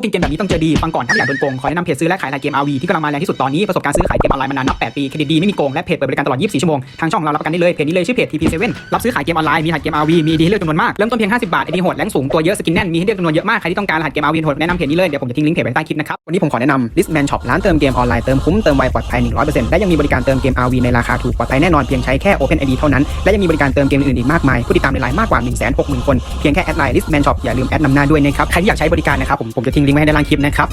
พวกกินเกมแบบนี้ต้องเจอดีฟังก่อนถ้าอยากโดนโกงขอแนะนำเพจซื้อและขายรายเกม RV ที่กำลังมาแรงที่สุดตอนนี้ประสบการณ์ซื้อขายเกมออนไลน์มานานนับ 8 ปีเครดิตดีไม่มีโกงและเพจเปิดบริการตลอด 24 ชั่วโมงทางช่องเรารับประกันได้เลยเพจนี้เลยชื่อเพจ TP7 รับซื้อขายเกมออนไลน์มีหัสเกม RV มีดีให้เลือกจำนวนมากเริ่มต้นเพียง 50 บาทไอดีโหดแรงสูงตัวเยอะสกินแน่นมีให้เลือกจำนวนเยอะมากใครที่ต้องการรหัสเกม RV โหดแนะนำเพจนี้เลยเดี๋ยวผมจะทิ้งลิงก์เพจไว้ใต้คลิปนะครับวันนี้ผมขอแนะนำ Listman Shop ร้านเติมเกมออนไลน์เติมคุ้มเติมไวปลอดภัย100%และยังมีบริการเติมเกม RV ในราคาถูกปลอดภัยแน่นอนเพียงใช้แค่ Open ID เท่านั้นและยังมีบริการเติมเกมอื่นอีกมากมายผู้ติดตามในไลน์มากกว่า160,000คนเพียงแค่แอดไลน์ Listman Shop อย่าลืมแอดนำหน้าด้วยนะครับใครที่อยากใช้บริการนะครับผมผมจะทิ้งลิงก์ไว้ให้ด้านล่างคลิปนะครับ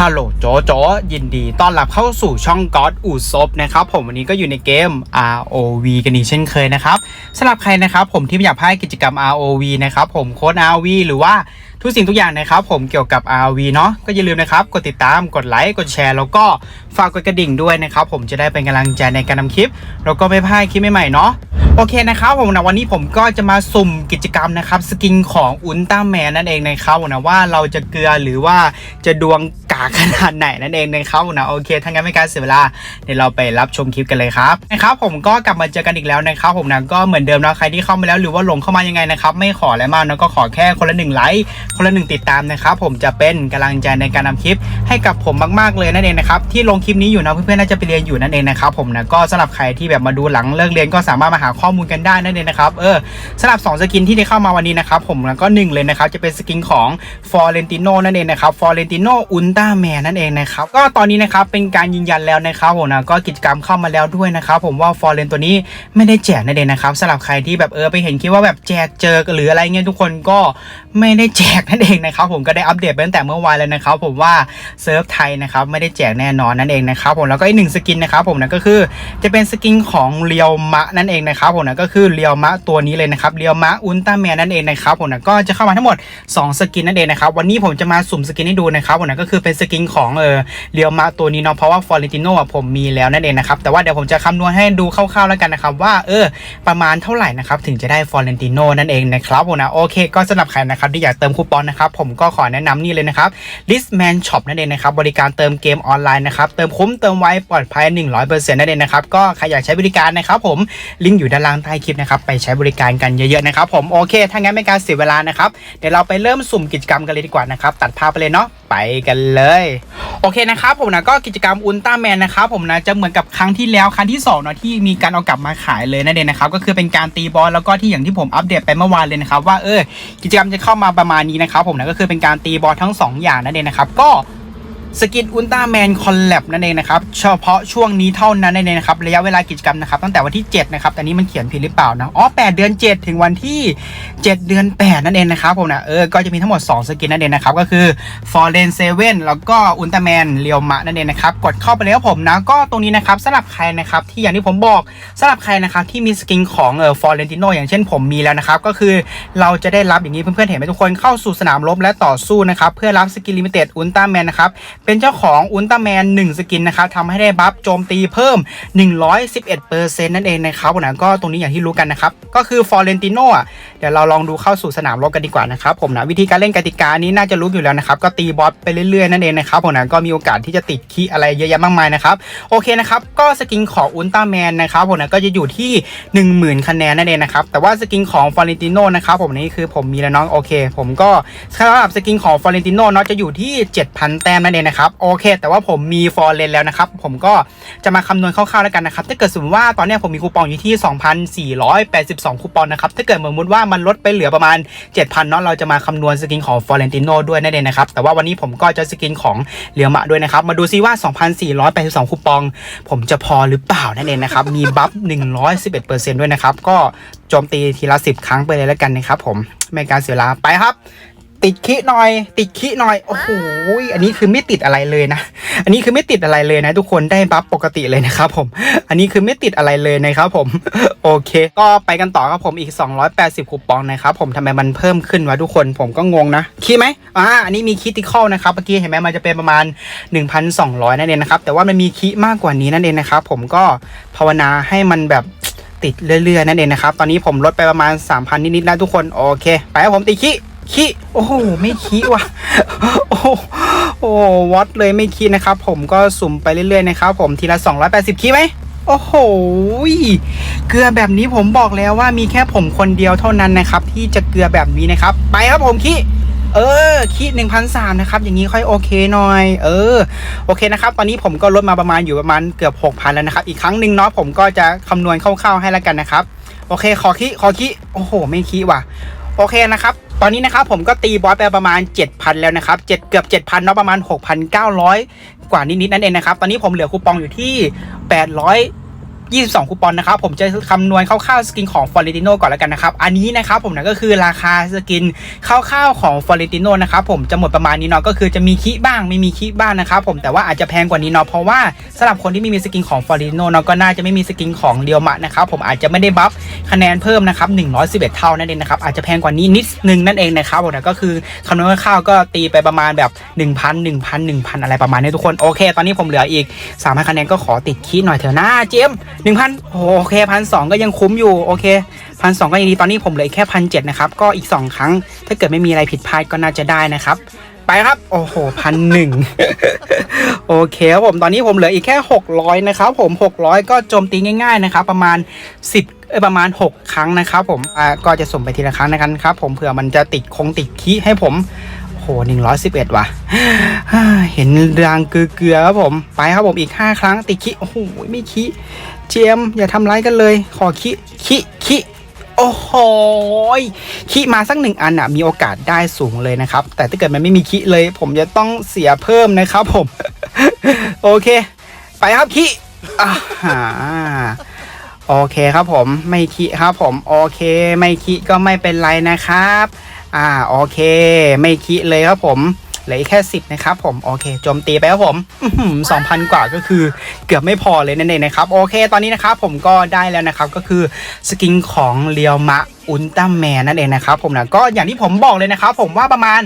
ฮัลโหลโจโจยินดีต้อนรับเข้าสู่ช่องก็อดอูซบนะครับ ผมวันนี้ก็อยู่ในเกม ROV กันอีกเช่นเคยนะครับสำหรับใครนะครับ ผมที่ไม่อยากพลาดกิจกรรม ROV นะครับ ผมโค้ด ROV หรือว่าทุกสิ่งทุกอย่างนะครับผมเกี่ยวกับ Rv เนาะก็อย่าลืมนะครับกดติดตามกดไลค์กดแชร์ แล้วก็ฝากกดกระดิ่งด้วยนะครับผมจะได้เป็นกำลังใจในการทำคลิป แล้วก็ไม่พลาดคลิปใหม่ๆเนาะโอเคนะครับผมนะวันนี้ผมก็จะมาสุ่มกิจกรรมนะครับสกินของอุลตร้าแมนนั่นเองนะครับนะว่าเราจะเกลือหรือว่าจะดวงกาขนาดไหนนั่นเองนะครับนะโอเคถ้างั้นไม่การเสียเวลาเดี๋ยวเราไปรับชมคลิปกันเลยครับนะครับผมก็กลับมาเจอกันอีกแล้วนะครับผมนะก็เหมือนเดิมนะใครที่เข้ามาแล้วหรือว่าหลงเข้ามายังไงนะครับไม่ขออะไรมากนะก็ขอแค่คนละหนึ่งไลค์คนละหนึ่งติดตามนะครับผมจะเป็นกำลังใจในการทำคลิปให้กับผมมากๆเลยนั่นเองนะครับที่ลงคลิปนี้อยู่นะเพื่อนๆน่าจะไปเรียนอยู่นั่นเองนะครับผมนะก็สำหรับใครที่แบบมาดูหลังเลิกเรียนก็สามารถมาหาข้อมูลกันได้นั่นเองนะครับเออสำหรับ2สกินที่ได้เข้ามาวันนี้นะครับผมแล้วก็หนึ่งเลยนะครับจะเป็นสกินของ f o r e n t i n o นั่นเองนะครับ f o r e n t i n o Ultra Man นั่นเองนะครับก็ตอนนี้นะครับเป็นการยืนยันแล้วนะครับผมนะก็กิจกรรมเข้ามาแล้วด้วยนะครับผมว่า f o r e n ตัวนี้ไม่ได้แจกนั่นเองนะครับสำหรับใครที่แบบเออไปเห็นคิดว่าแบบแจกเจอหรืออะไรเงี้ยทุกคนก็ไม่ได้แจกนั่นเองนะครับผมก็ได้อัปเดตไปตั้งแต่เมื่อวานแล้วนะครับผมว่าเซิร์ฟไทยนะครับไม่ได้แจกแน่นอนนั่นเองนะครับผมแล้วก็อีกหนึ่งสกินนะครับผมนะก็คือจะเป็นสกินของเรียวมะนั่นเองนะครับผมนะก็คือเรียวมะตัวนี้เลยนะครับเรียวมะอุลตร้าแมนนั่นเองนะครับผมนะก็จะเข้ามาทั้งหมด 2 สกินนั่นเองนะครับวันนี้ผมจะมาสุ่มสกินให้ดูนะครับผมนะก็คือเป็นสกินของเออเรียวมะตัวนี้เนาะเพราะว่าฟอร์เรนติโนอะผมมีแล้วนั่นเองนะครับแต่ว่าเดี๋ยวผมจะคำนวณให้ดูคร่าวๆแล้วกันนะครับว่าเออประมาณเท่าไหร่นะครับถึงจะได้ฟอร์เรติโนนั่นเองนะครับผมนะโอเค ก็สำหรับใครนะครับที่อยากเติมคูปองนะครับผมก็ขอแนะนำนี่เลยนะครับ Listman Shop นั่นเองนะครับบริการเติมเกมออนไลน์นะครับเติมคุ้มเติมไวปลอดภัย 100%นั่นเองนะครับก็ใครอยากใช้บริการนะครับผมลิงก์อยู่ด้านล่างใต้คลิปนะครับไปใช้บริการกันเยอะๆนะครับผมโอเคถ้างั้นไม่การเสียเวลานะครับเดี๋ยวเราไปเริ่มสุ่มกิจกรรมกันเลยดีกว่านะครับตัดภาพไปเลยเนาะไปกันเลย โอเคนะครับผมนะก็กิจกรรมอุลตร้าแมนนะครับผมนะจะเหมือนกับครั้งที่แล้วครั้งที่2เนาะที่มีการเอากลับมาขายเลยนั่นเองนะครับก็คือเป็นการตีบอลแล้วก็ที่อย่างที่ผมอัปเดตไปเมื่อวานเลยนะครับว่าเออกิจกรรมจะเข้ามาประมาณนี้นะครับผมนะก็คือเป็นการตีบอลทั้ง 2 อย่างนั่นเองนะครับก็ สกินอุลตร้าแมนคอลแลบนั่นเองนะครับเฉพาะช่วงนี้เท่านั้นนั่นเองนะครับระยะเวลากิจกรรมนะครับตั้งแต่วันที่ 7 นะครับแต่นี้มันเขียนผิดหรือเปล่านะอ๋อ8เดือน 7 ถึงวันที่ 7 เดือน 8 นั่นเองนะครับผมนะเออก็จะมีทั้งหมด 2 สกินนั่นเองนะครับก็คือ f o r e n 7แล้วก็อุลตร้าแมนเรียวมะนั่นเองนะครับกดเข้าไปแล้วผมนะก็ตรงนี้นะครับสำหรับใครนะครับที่อย่างที่ผมบอกสำหรับใครนะครับที่มีสกินของเออฟอร์เรนติโนอย่างเช่นผมมีแล้วนะครับก็คือเราจะได้รับอย่างนี้เพื่อนๆเห็นไหมทุกคนเข้าสู่สนามรบและต่อสู้นะครับเพื่อรับสกินลิมิเต็ดอุลตร้าแมนนะครับเป็นเจ้าของอุลตร้าแมน1สกินนะครับทำให้ได้บัฟโจมตีเพิ่ม 111%นั่นเองนะครับผมนะก็ตรงนี้อย่างที่รู้กันนะครับ ก็คือฟอร์เรนติโน่เดี๋ยวเราลองดูเข้าสู่สนามรบกันดีกว่านะครับผมนะวิธีการเล่นกติกานี้น่าจะรู้อยู่แล้วนะครับก็ตีบอสไปเรื่อยๆนั่นเองนะครับผมนะก็มีโอกาสที่จะติดคีย์อะไรเยอะแยะมากมายนะครับโอเคนะครับก็สกินของอุลตร้าแมนนะครับผมนะก็จะอยู่ที่ 10,000 คะแนนนั่นเองนะครับแต่ว่าสกินของฟอร์เรนติโน่นะครับผมนี่คือผมมีแล้วน้องโอเค ผมก็สำหรับสกินของฟอร์เรนติโนเนาะจะอยู่ที่ 7,000 แต้มนั่นเองนะครับโอเค แต่ว่าผมมีฟอร์เรนแล้วนะครับ ผมก็จะมาคำนวณคร่าวๆแล้วกันนะครับ ถ้าเกิดสมมติว่าตอนนี้ผมมีคูปองอยู่ที่ 2,482 คูปองนะครับ ถ้าเกิดสมมติว่ามันลดไปเหลือประมาณ 7,000เนาะเราจะมาคำนวณสกินของฟอร์เรนติโนด้วยนั่นเองนะครับ แต่ว่าวันนี้ผมก็จะสกินของเหลียวมะด้วยนะครับ มาดูซิว่า 2,482 คูปอง ผมจะพอหรือเปล่านั่นเองนะครับ มีบัฟ 111%ด้วยนะครับ ก็โจมตีทีละ 10 ครั้งไปเลยแล้วกันนะครับผมไม่การเสียเวลาไปครับ ติดคิหน่อย ติดคิหน่อย โอ้โห อันนี้คือไม่ติดอะไรเลยนะ อันนี้คือไม่ติดอะไรเลยนะ ทุกคนได้บัฟปกติเลยนะครับผม อันนี้คือไม่ติดอะไรเลยนะครับผม โอเค ก็ไปกันต่อครับผมอีก 280 คูปองนะครับผมทำไมมันเพิ่มขึ้นวะทุกคน ผมก็งงนะคีไหมอ่า อันนี้มีคิติคอลนะครับ เมื่อกี้เห็นไหมมันจะเป็นประมาณ 1,200 นั่นเองนะครับ แต่ว่ามันมีคีมากกว่านี้นั่นเองนะครับ ผมก็ภาวนาให้มันแบบติดเรื่อยๆนั่นเองนะครับ ตอนนี้ผมลดไปประมาณ 3,000 นิดๆนะทุกคน โอเค ไปครับผมติดขี้ ขี้โอ้โหไม่ขี้ว่ะโอ้โหโอ้วัดเลยไม่ขี้นะครับ ผมก็สุ่มไปเรื่อยๆนะครับผมทีละ 280ขี้ไหมโอ้โห เกลือแบบนี้ผมบอกแล้วว่ามีแค่ผมคนเดียวเท่านั้นนะครับ ที่จะเกลือแบบนี้นะครับ ไปครับผมคิเออคิหนึ่งพันสามนะครับ อย่างนี้ค่อยโอเคหน่อย เออ โอเคนะครับ ตอนนี้ผมก็ลดมาประมาณอยู่ประมาณเกือบหกพันแล้วนะครับ อีกครั้งหนึ่งเนาะผมก็จะคำนวณคร่าวๆให้แล้วกันนะครับ โอเค ขอคิขอคิโอ้โห ไม่คิว่ะ โอเคนะครับ ตอนนี้นะครับผมก็ตีบอสไปประมาณ 7,000 แล้วนะครับเจ็ดเกือบ 7,000เนาะประมาณ 6,900 กว่านิดๆนั่นเองนะครับ ตอนนี้ผมเหลือคูปองอยู่ที่ 800 22 คูปองนะครับ ผมจะคำนวณคร่าวๆสกินของ f o r e n t i n o ก่อนแล้วกันนะครับ อันนี้นะครับผมนะก็คือราคาสกินคร่าวๆของ f o r e n t i n o นะครับผมจะหมดประมาณนี้เนาะก็คือจะมีคิบ้างไม่มีคิบ้างนะครับผมแต่ว่าอาจจะแพงกว่านี้เนาะเพราะว่าสำหรับคนที่ไม่มีสกินของ f o r e n t i n o เนาะก็น่าจะไม่มีสกินของเรียวมะนะครับผมอาจจะไม่ได้บัฟคะแนนเพิ่มนะครับ111 เท่านั่นเองนะครับอาจจะแพงกว่านี้นิดนึงนั่นเองนะครับผมนะก็คือคำนวณคร่าวๆก็ตีไปประมาณแบบ 1,000 1,000 1,000 อะไรประมาณนี้ทุกคนโอเค ตอนนี้ผมเหลืออีก3,000คะแนนก็ขอติดคีหน่อยเถอะนะเจมหนึ่งพันโอเคพันสองก็ยังคุ้มอยู่โอเคพันสองก็ยังดีตอนนี้ผมเหลือแค่พันเจ็ดนะครับก็อีก2ครั้ง ถ้าเกิดไม่มีอะไรผิดพลาดก็น่าจะได้นะครับ ไปครับโอ้โหพันหนึ่งโอเคครับผมตอนนี้ผมเหลืออีกแค่600นะครับผม600ก็โจมตีง่ายๆนะครับประมาณ10เอ้ยประมาณ 6 ครั้งนะครับผมอ่าก็จะส่งไปทีละครั้งนะครับครับผมเผื่อมันจะติดคงติดคีให้ผม โห111ว่ะ เห็นรางเกลือครับผม ไปครับผมอีก5ครั้งติดคีโอ้โหไม่คีเจมอย่าทำร้ายกันเลย ขอคีคีคีโอ้โหยคีมาสักหนึ่งอันอะมีโอกาสได้สูงเลยนะครับ แต่ถ้าเกิดมันไม่มีคีเลย ผมจะต้องเสียเพิ่มนะครับผม โอเค ไปครับคีอ่าโอเคครับผมไม่คีครับผม โอเค ไม่คีก็ไม่เป็นไรนะครับ อ่าโอเค ไม่คีเลยครับผมเหลือแค่สิบนะครับผมโอเคโจมตีไปครับผมสองพันกว่าก็คือเกือบไม่พอเลยนั่นเองนะครับ โอเค ตอนนี้นะครับผมก็ได้แล้วนะครับก็คือสกินของเรียวมะ อุลตร้าแมนนั่นเองนะครับผมนะก็อย่างที่ผมบอกเลยนะครับผมว่าประมาณ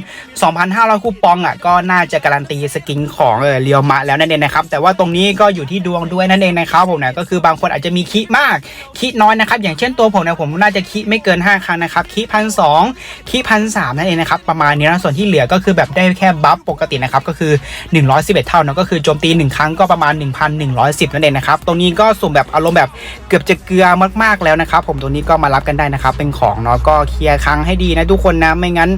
2,500 คูปองอะก็น่าจะการันตีสกินของเออเรียวมะแล้วนั่นเองนะครับแต่ว่าตรงนี้ก็อยู่ที่ดวงด้วยนั่นเองนะครับผมนะก็คือบางคนอาจจะมีคิมากคิน้อยนะครับอย่างเช่นตัวผมนะผมน่าจะคิไม่เกิน 5 ครั้งนะครับคิพันสองคิพันสามนั่นเองนะครับประมาณนี้นะส่วนที่เหลือก็คือแบบได้แค่บัฟปกตินะครับก็คือ 111 เท่านะก็คือโจมตี 1 ครั้งก็ประมาณ 1,110 นั่นเองนะครับตรงนี้ก็สุ่มแบบอารมณ์แบบเกือบจะเกลือมากๆแล้วนะครับผมตัวนี้ก็มารับกันได้นะครับเป็นของเนาะก็เคลียร์ครั้งให้ดีนะทุกคนนะไม่งั้น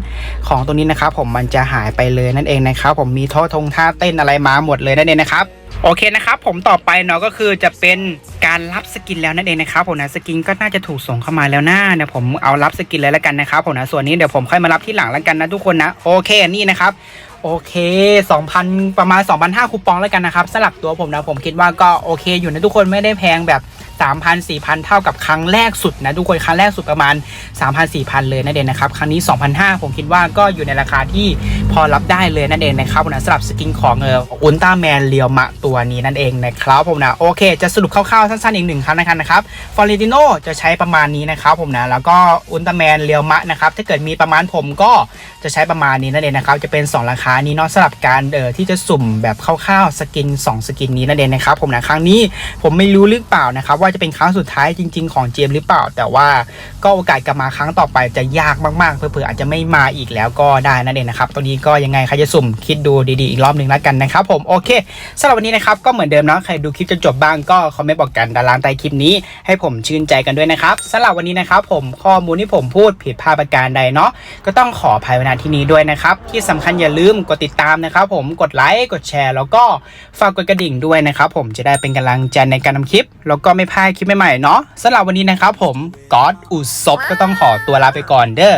ของตัวนี้นะครับผมมันจะหายไปเลยนั่นเองนะครับผมมีท่อทงท่าเต้นอะไรมาหมดเลยนั่นเองนะครับโอเคนะครับผมต่อไปเนาะก็คือจะเป็นการรับสกินแล้วนั่นเองนะครับผมนะสกินก็น่าจะถูกส่งเข้ามาแล้วนะเดี๋ยวผมเอารับสกินเลยแล้วกันนะครับผมนะส่วนนี้เดี๋ยวผมค่อยมารับที่หลังแล้วกันนะทุกคนนะโอเคนี่นะครับโอเค 2,000 ประมาณ 2,500คูปองแล้วกันนะครับสลับตัวผมนะผมคิดว่าก็โอเคอยู่นะทุกคนไม่ได้แพงแบบ 3,000 4,000 เท่ากับครั้งแรกสุดนะทุกคนครั้งแรกสุดประมาณ 3,000 4,000 เลยนั่นเองนะครับ ครั้งนี้ 2,500 ผมคิดว่าก็อยู่ในราคาที่พอรับได้เลยนั่นเองนะครับนะสำหรับสกินของเอออุลตร้าแมนเรียวมะตัวนี้นั่นเองนะครับผมนะโอเค จะสรุปคร่าวๆสั้นๆอีกหนึ่งครั้งนะครับนะครับฟอร์เรติโนจะใช้ประมาณนี้นะครับผมนะแล้วก็อุลตร้าแมนเรียวมะนะครับถ้าเกิดมีประมาณผมก็จะใช้ประมาณนี้นั่นเองนะครับจะเป็น 2 ราคานี้เนาะสำหรับการเออที่จะสุ่มแบบคร่าวๆสกิน 2 สกินนี้นั่นเองนะครับผมนะครั้งนี้ผมไม่รู้หรือเปล่านะครับว่าจะเป็นครั้งสุดท้ายจริง ๆ ของเจมหรือเปล่า แต่ว่าก็โอกาสกลับมาครั้งต่อไปจะยากมากๆเผื่อๆอาจจะไม่มาอีกแล้วก็ได้นั่นเองนะครับตรงนี้ก็ยังไงใครจะสุ่มคิดดูดีๆอีกรอบหนึ่งแล้วกันนะครับผมโอเคสำหรับวันนี้นะครับก็เหมือนเดิมเนาะใครดูคลิปจนจบบ้างก็คอมเมนต์บอกกันด้านล่างใต้คลิปนี้ให้ผมชื่นใจกันด้วยนะครับสำหรับวันนี้นะครับผมข้อมูลที่ผมพูดผิดพลาดประการใดเนาะก็ต้องขออภัยไว้ณที่นี้ด้วยนะครับที่สำคัญอย่าลืมกดติดตามนะครับผมกดไลค์กดแชร์ แล้วก็ฝากกดกระดิ่งด้วยนะครับผมจะได้เป็นกำลังใจในการทำคลิป แล้วก็ไม่พาดคลิปใหม่ๆเนาะสำหรับวันนี้นะครับผมก๊อตอุศบก็ต้องขอตัวลาไปก่อนเด้อ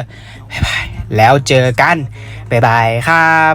บ๊ายบายแล้วเจอกันบ๊ายบายครับ